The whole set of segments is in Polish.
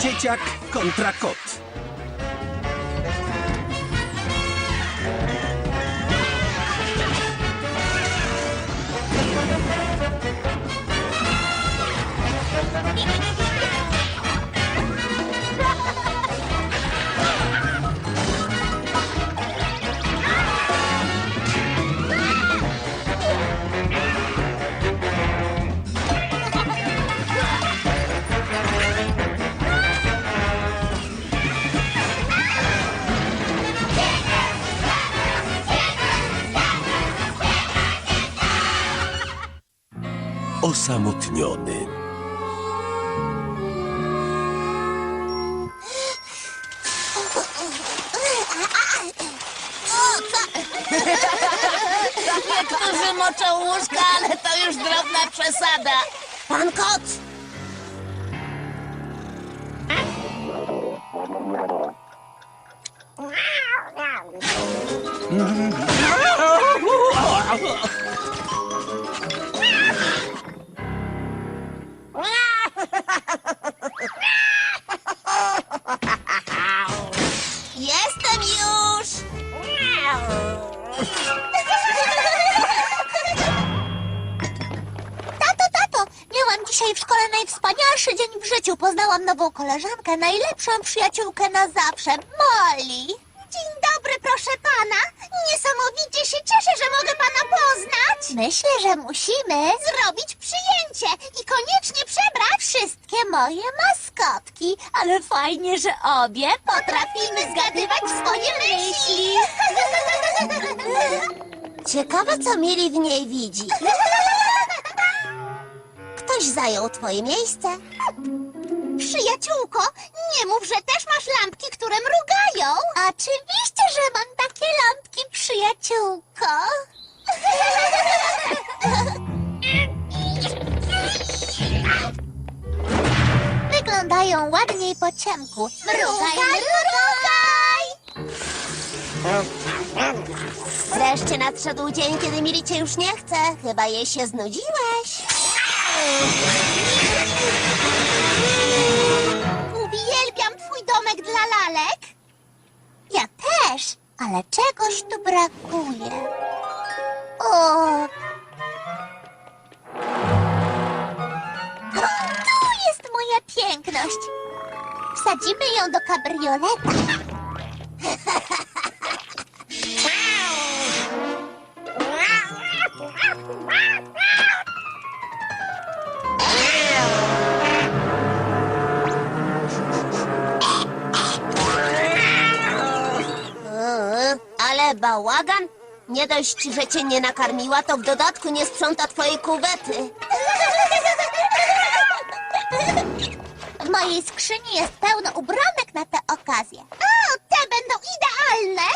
Dzieciak kontra kot. Osamotniony. Niektórzy moczą łóżka, ale to już drobna przesada. Pan! Życiu. Poznałam nową koleżankę, najlepszą przyjaciółkę na zawsze, Molly. Dzień dobry, proszę pana. Niesamowicie się cieszę, że mogę pana poznać. Myślę, że musimy zrobić przyjęcie i koniecznie przebrać wszystkie moje maskotki. Ale fajnie, że obie potrafimy zgadywać swoje myśli. Ciekawe, co mieli w niej widzi. Ktoś zajął twoje miejsce. Przyjaciółko, nie mów, że też masz lampki, które mrugają. Oczywiście, że mam takie lampki, przyjaciółko. Wyglądają ładniej po ciemku. Mrugaj, mrugaj! Wreszcie nadszedł dzień, kiedy Mili cię już nie chce. Chyba jej się znudziłeś. Domek dla lalek. Ja też, ale czegoś tu brakuje. O! Tu jest moja piękność. Wsadzimy ją do kabrioleta. Bałagan? Nie dość, że cię nie nakarmiła, to w dodatku nie sprząta twojej kuwety. W mojej skrzyni jest pełno ubranek na tę okazję. O, te będą idealne!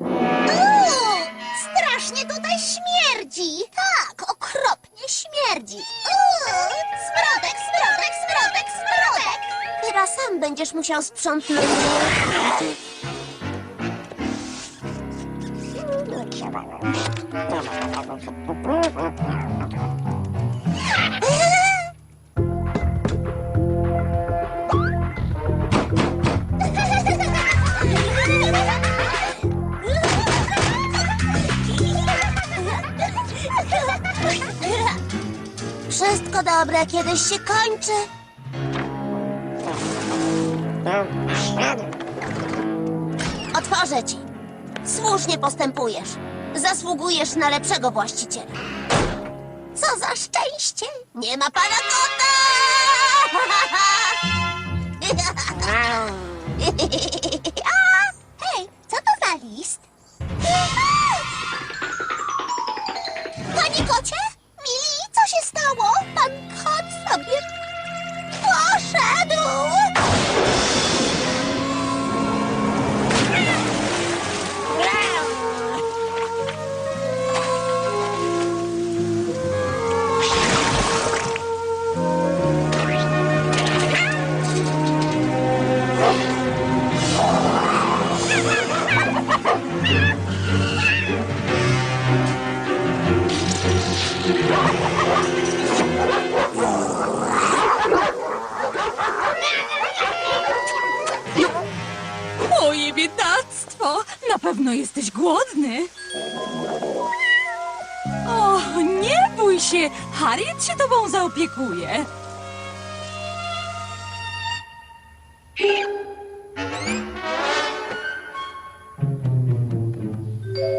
Uuu, strasznie tutaj śmierdzi! Tak, okropnie śmierdzi. Uuu, smrodek, smrodek, smrodek, smrodek! Chyba sam będziesz musiał sprzątnąć. Wszystko dobre kiedyś się kończy. Otworzę ci. Słusznie postępujesz. Zasługujesz na lepszego właściciela. Co za szczęście! Nie ma pana kota! Hej, głodny. O, nie bój się, Harriet się tobą zaopiekuje.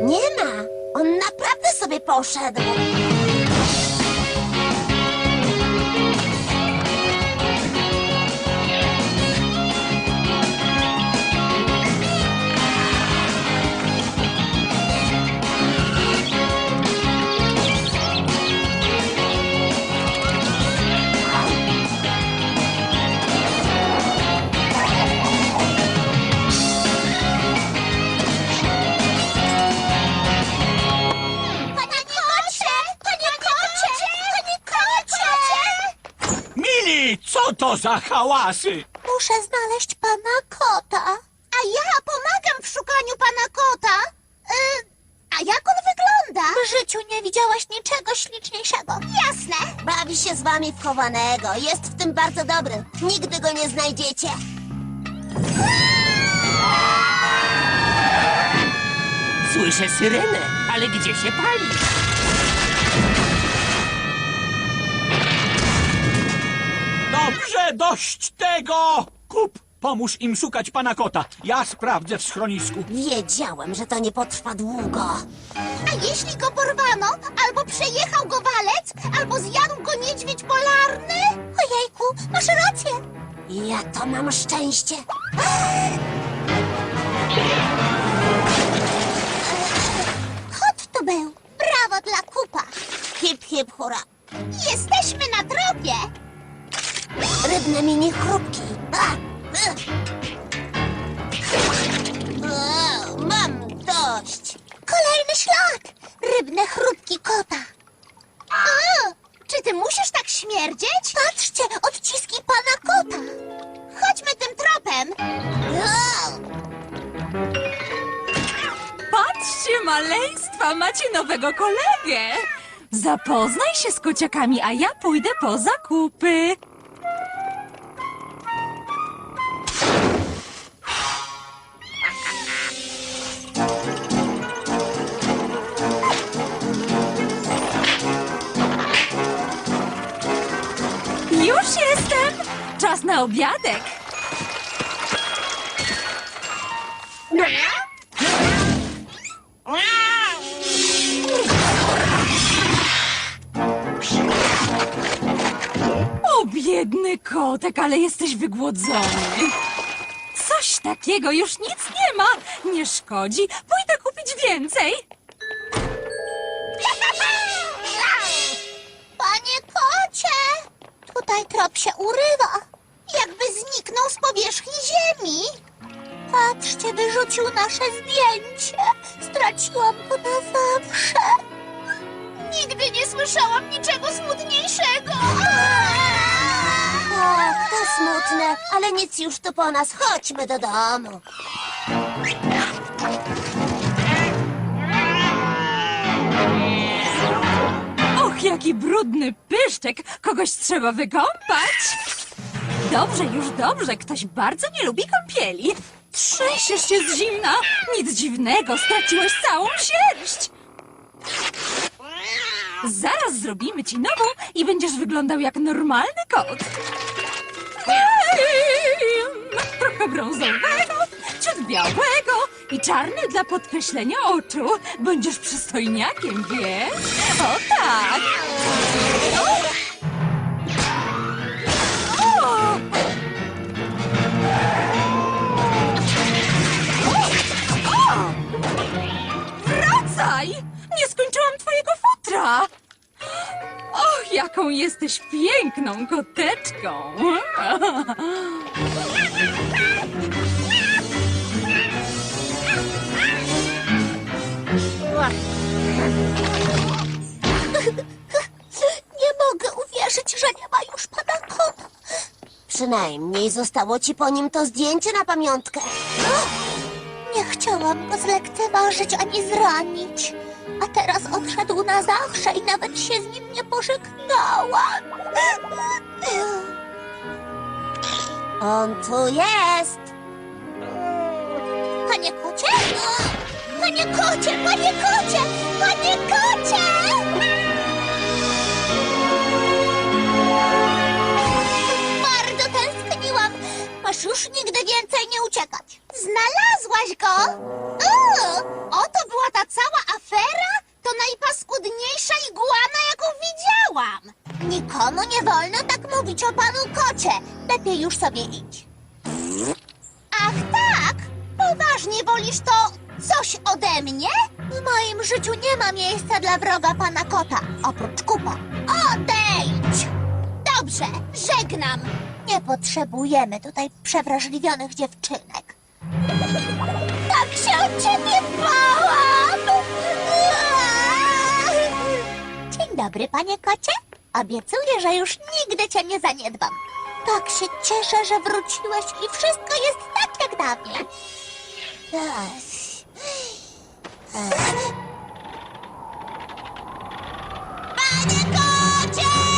Nie ma. On naprawdę sobie poszedł. Co to za hałasy? Muszę znaleźć pana kota. A ja pomagam w szukaniu pana kota. Y, a jak on wygląda? W życiu nie widziałaś niczego śliczniejszego. Jasne. Bawi się z wami w chowanego. Jest w tym bardzo dobry. Nigdy go nie znajdziecie. Słyszę syrenę, ale gdzie się pali? Dobrze, dość tego! Kup, pomóż im szukać pana kota. Ja sprawdzę w schronisku. Wiedziałem, że to nie potrwa długo. A jeśli go porwano, albo przejechał go walec, albo zjadł go niedźwiedź polarny? Ojejku, masz rację. Ja to mam szczęście. Chrupki. O, mam dość. Kolejny ślad. Rybne chrupki kota. A, czy ty musisz tak śmierdzieć? Patrzcie, odciski pana kota. Chodźmy tym tropem. O, Patrzcie, maleństwa, macie nowego kolegę. Zapoznaj się z kociakami, a ja pójdę po zakupy. Już jestem! Czas na obiadek. O, biedny kotek, ale jesteś wygłodzony. Coś takiego już nic nie ma. Nie szkodzi. Pójdę kupić więcej. Tutaj trop się urywa. Jakby zniknął z powierzchni ziemi. Patrzcie, wyrzucił nasze zdjęcie. Straciłam go na zawsze. Nigdy nie słyszałam niczego smutniejszego. o, to smutne, ale nic już tu po nas. Chodźmy do domu. Jaki brudny pyszczek. Kogoś trzeba wykąpać. Dobrze, już dobrze. Ktoś bardzo nie lubi kąpieli. Trzęsiesz się z zimna. Nic dziwnego, straciłeś całą sierść. Zaraz zrobimy ci nową i będziesz wyglądał jak normalny kot. Trochę brązowego, ciut białego i czarny dla podkreślenia oczu. Będziesz przystojniakiem, wiesz? O tak! O! Wracaj! Nie skończyłam twojego futra! Och, jaką jesteś piękną koteczką! Nie mogę uwierzyć, że nie ma już pana kota. Przynajmniej zostało ci po nim to zdjęcie na pamiątkę. Nie chciałam go zlekceważyć ani zranić. A teraz odszedł na zawsze i nawet się z nim nie pożegnałam. On tu jest. Panie kocie? Panie kocie, panie kocie, panie kocie! Bardzo tęskniłam. Masz już nigdy więcej nie uciekać. Znalazłaś go? Uuu, oto była ta cała afera? To najpaskudniejsza iguana, jaką widziałam. Nikomu nie wolno tak mówić o panu kocie. Lepiej już sobie idź. Ach tak? Poważnie wolisz to coś ode mnie? W moim życiu nie ma miejsca dla wroga pana kota, oprócz kupa. Odejdź! Dobrze, żegnam. Nie potrzebujemy tutaj przewrażliwionych dziewczynek. Tak się o ciebie bałam! Dzień dobry, panie kocie. Obiecuję, że już nigdy cię nie zaniedbam. Tak się cieszę, że wróciłeś i wszystko jest tak jak dawniej. Ech. Panie kocie!